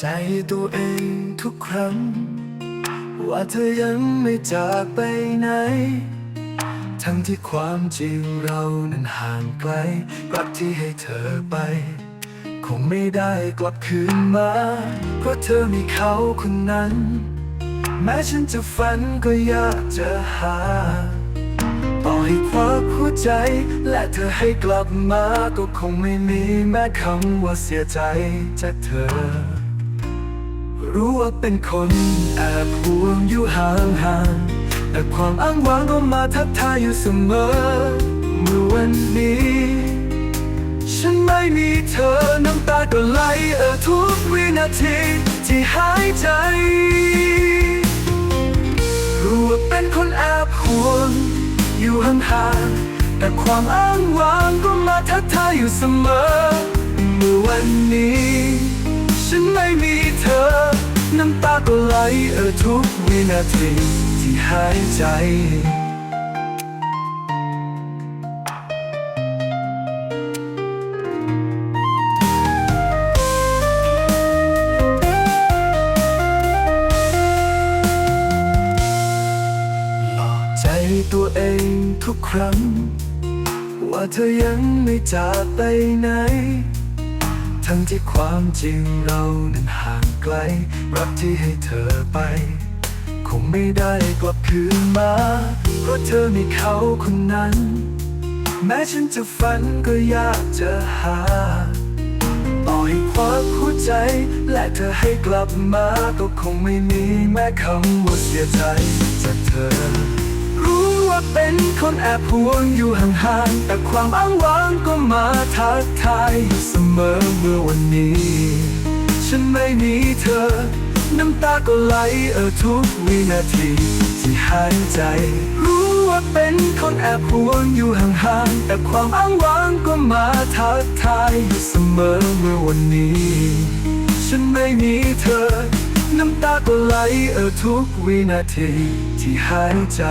ใจตัวเองทุกครั้ง ว่าเธอยังไม่จากไปไหน ทั้งที่ความจริงเรานั้นห่างไกลรักที่ให้เธอไป คงไม่ได้กลับคืนมา เพราะเธอมีเขาคนนั้น แม้ฉันจะฝันก็อยากจะหาต่อให้ควักหัวใจ และเธอให้กลับมาก็คงไม่มีแม้คำว่าเสียใจจากเธอ รู้ว่าเป็นคนแอบห่วงอยู่ห่างๆแต่ความอ้างว้างก็มาทักทายอยู่เสมอ เมื่อวันนี้ ฉันไม่มีเธอน้ำตาก็ไหลเออทุกวินาทีที่หายใจ รู้ว่าเป็นคนแอบห่วงอยู่ห่างๆแต่ความอ้างว้างก็มาทักทายอยู่เสมอ เมื่อวันนี้ำตาก็ไหลเออทุกวินาทีที่หายใจ หลอกใจตัวเองทุกครั้ง ว่าเธอยังไม่จากไปไหน ทั้งที่ความจริงเรานั้นห่างไกล รักที่ให้เธอไป คงไม่ได้กลับคืนมา เพราะเธอมีเขาคนนั้น แม้ฉันจะฝันก็อยากจะหา ต่อให้ควักหัวใจ และเธอให้กลับมา ก็คงไม่มีแม้คำว่าเสียใจจากเธอรู้ว่าเป็นคนแอบห่วงอยู่ห่างๆ แต่ความอ้างว้างก็มา ทักทายอยู่เสมอเมื่อวันนี้ ฉันไม่มีเธอ น้ำตาก็ไหลเออทุกวินาที ที่หายใจ รู้ว่าเป็นคนแอบห่วงอยู่ห่างๆ แต่ความอ้างว้างก็มาทักทายอยู่เสมอเมื่อวันนี้ ฉันไม่มีเธอ น้ำตาก็ไหลเออทุกวินาที ที่หายใจ